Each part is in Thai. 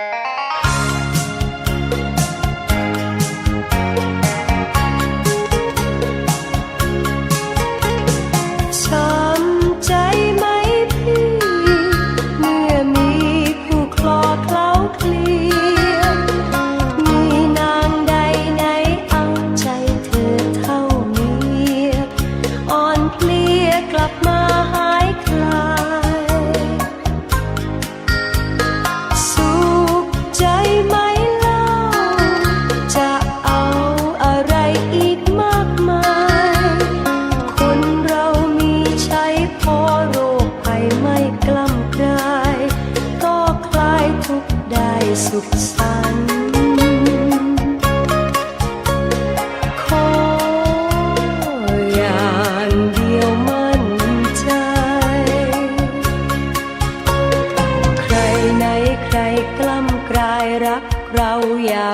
you สุขสันต์ขออย่างเดียวมั่นใจ ใครไหนใครกล้ำกลายรักเราอย่า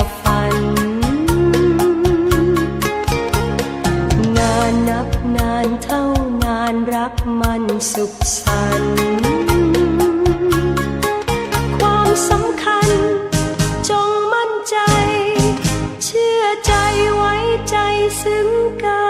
xứng cao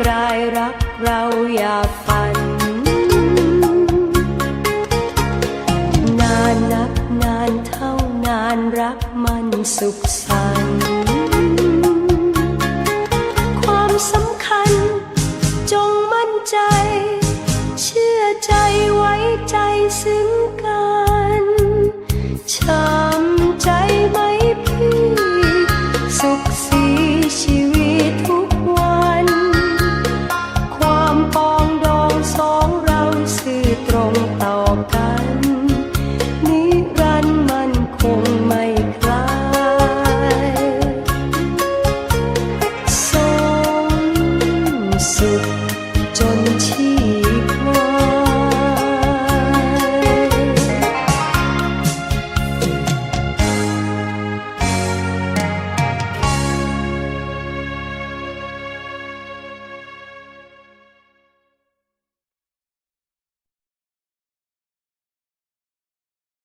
กลายรักเราอยากฝัน นานนักนานเท่านานรักมันสุขสันต์ความสำคัญจงมั่นใจ เชื่อใจไว้ใจซึ้งกันชา soup